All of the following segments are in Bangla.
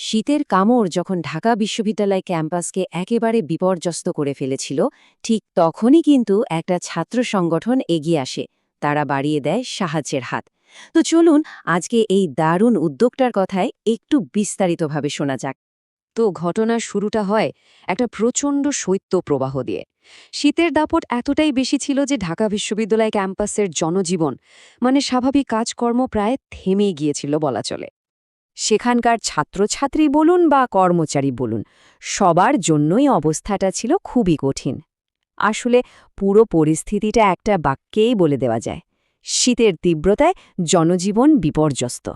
শীতের কামড় যখন ঢাকা বিশ্ববিদ্যালয় ক্যাম্পাসকে একেবারে বিপর্যস্ত করে ফেলেছিল, ঠিক তখনই কিন্তু একটা ছাত্র সংগঠন এগিয়ে আসে, তারা বাড়িয়ে দেয় সাহায্যের হাত। তো চলুন, আজকে এই দারুণ উদ্যোগটার কথায় একটু বিস্তারিতভাবে শোনা যাক। তো ঘটনার শুরুটা হয় একটা প্রচণ্ড শৈত্য প্রবাহ দিয়ে। শীতের দাপট এতটাই বেশি ছিল যে ঢাকা বিশ্ববিদ্যালয় ক্যাম্পাসের জনজীবন মানে স্বাভাবিক কাজকর্ম প্রায় থেমে গিয়েছিল বলা চলে। সেখানকার ছাত্রছাত্রী বলুন বা কর্মচারী বলুন, সবার জন্যই অবস্থাটা ছিল খুবই কঠিন। আসলে পুরো পরিস্থিতিটা একটা বাক্যেই বলে দেওয়া যায়, শীতের তীব্রতায় জনজীবন বিপর্যস্ত।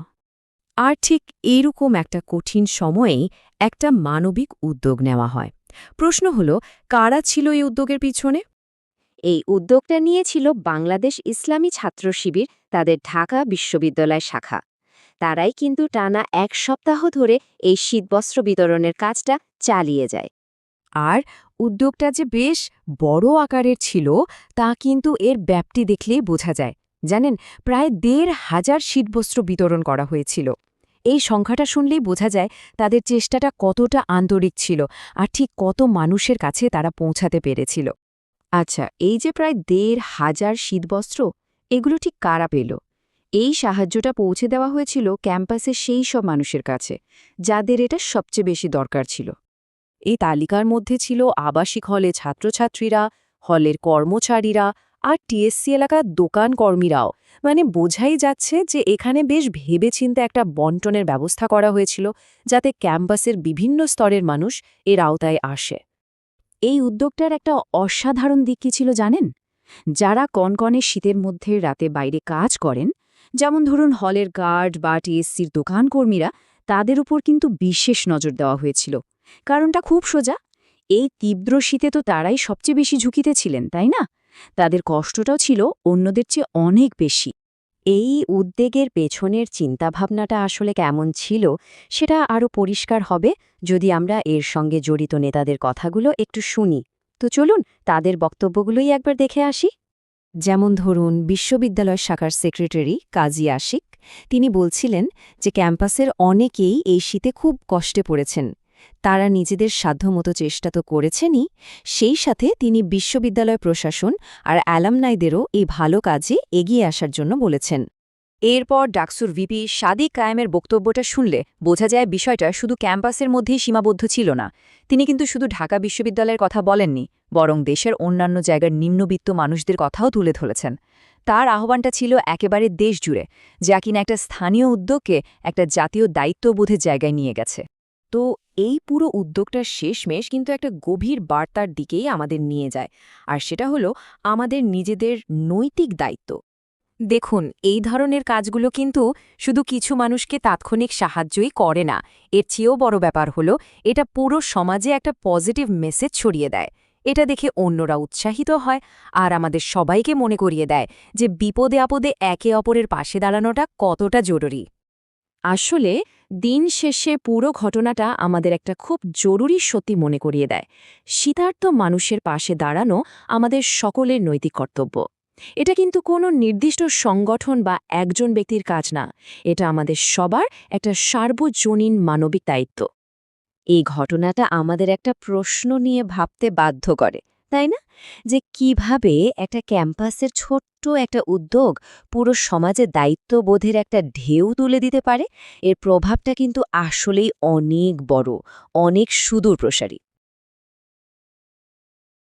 আর ঠিক এইরকম একটা কঠিন সময়েই একটা মানবিক উদ্যোগ নেওয়া হয়। প্রশ্ন হল, কারা ছিল এই উদ্যোগের পিছনে? এই উদ্যোগটা নিয়েছিল বাংলাদেশ ইসলামী ছাত্র শিবির, তাদের ঢাকা বিশ্ববিদ্যালয় শাখা। তারাই কিন্তু টানা এক সপ্তাহ ধরে এই শীতবস্ত্র বিতরণের কাজটা চালিয়ে যায়। আর উদ্যোগটা যে বেশ বড় আকারের ছিল, তা কিন্তু এর ব্যাপ্তি দেখলেই বোঝা যায়। জানেন, প্রায় দেড় হাজার শীতবস্ত্র বিতরণ করা হয়েছিল। এই সংখ্যাটা শুনলেই বোঝা যায় তাদের চেষ্টাটা কতটা আন্তরিক ছিল আর ঠিক কত মানুষের কাছে তারা পৌঁছাতে পেরেছিল। আচ্ছা এই যে প্রায় দেড় হাজার শীতবস্ত্র, এগুলো ঠিক কারা পেল? এই সাহায্যটা পৌঁছে দেওয়া হয়েছিল ক্যাম্পাসের সেই সব মানুষের কাছে, যাদের এটা সবচেয়ে বেশি দরকার ছিল। এই তালিকার মধ্যে ছিল আবাসিক হলে ছাত্রছাত্রীরা, হলের কর্মচারীরা আর টিএসসি এলাকার দোকান কর্মীরাও। মানে বোঝাই যাচ্ছে যে এখানে বেশ ভেবেচিন্তে একটা বন্টনের ব্যবস্থা করা হয়েছিল যাতে ক্যাম্পাসের বিভিন্ন স্তরের মানুষ এর আওতায় আসে। এই উদ্যোগটার একটা অসাধারণ দিক কী ছিল জানেন? যারা কনকনে শীতের মধ্যে রাতে বাইরে কাজ করেন যেমন ধরুন হলের গার্ড বা টিএসসির দোকান কর্মীরা তাদের উপর কিন্তু বিশেষ নজর দেওয়া হয়েছিল। কারণটা খুব সোজা। এই তীব্র শীতে তো তারাই সবচেয়ে বেশি ঝুঁকিতে ছিলেন, তাই না? তাদের কষ্টটাও ছিল অন্যদের চেয়ে অনেক বেশি। এই উদ্বেগের পেছনের চিন্তাভাবনাটা আসলে কেমন ছিল সেটা আরও পরিষ্কার হবে যদি আমরা এর সঙ্গে জড়িত নেতাদের কথাগুলো একটু শুনি। তো চলুন, তাদের বক্তব্যগুলোই একবার দেখে আসি। যেমন ধরুন, বিশ্ববিদ্যালয় শাখার সেক্রেটারি কাজী আশিক, তিনি বলছিলেন যে ক্যাম্পাসের অনেকেই এই শীতে খুব কষ্টে পড়েছেন। তারা নিজেদের সাধ্যমতো চেষ্টা তো করেছেনই, সেই সাথে তিনি বিশ্ববিদ্যালয় প্রশাসন আর অ্যালামনাইদেরও এই ভালো কাজে এগিয়ে আসার জন্য বলেছেন। এরপর ডাকসুর ভিপি সাদিক কায়েমের বক্তব্যটা শুনলে বোঝা যায় বিষয়টা শুধু ক্যাম্পাসের মধ্যেই সীমাবদ্ধ ছিল না। তিনি কিন্তু শুধু ঢাকা বিশ্ববিদ্যালয়ের কথা বলেননি বরং দেশের অন্যান্য জায়গার নিম্নবিত্ত মানুষদের কথাও তুলে ধরেছেন। তার আহ্বানটা ছিল একেবারে দেশ জুড়ে যা কিনা একটা স্থানীয় উদ্যোগকে একটা জাতীয় দায়িত্ববোধের জায়গায় নিয়ে গেছে। তো এই পুরো উদ্যোগটার শেষমেশ কিন্তু একটা গভীর বার্তার দিকেই আমাদের নিয়ে যায়, আর সেটা হলো আমাদের নিজেদের নৈতিক দায়িত্ব। দেখুন, এই ধরনের কাজগুলো কিন্তু শুধু কিছু মানুষকে তাৎক্ষণিক সাহায্যই করে না, এর চেয়েও বড় ব্যাপার হলো এটা পুরো সমাজে একটা পজিটিভ মেসেজ ছড়িয়ে দেয়। এটা দেখে অন্যরা উৎসাহিত হয় আর আমাদের সবাইকে মনে করিয়ে দেয় যে বিপদে আপদে একে অপরের পাশে দাঁড়ানোটা কতটা জরুরি। আসলে দিন শেষে পুরো ঘটনাটা আমাদের একটা খুব জরুরি সত্যি মনে করিয়ে দেয়। শীতার্থ মানুষের পাশে দাঁড়ানো আমাদের সকলের নৈতিক কর্তব্য। এটা কিন্তু কোনো নির্দিষ্ট সংগঠন বা একজন ব্যক্তির কাজ না। এটা আমাদের সবার একটা সার্বজনীন মানবিক দায়িত্ব। এই ঘটনাটা আমাদের একটা প্রশ্ন নিয়ে ভাবতে বাধ্য করে, তাই না? যে কীভাবে একটা ক্যাম্পাসের ছোট্ট একটা উদ্যোগ পুরো সমাজে দায়িত্ববোধের একটা ঢেউ তুলে দিতে পারে? এর প্রভাবটা কিন্তু আসলেই অনেক বড়, অনেক সুদূর প্রসারী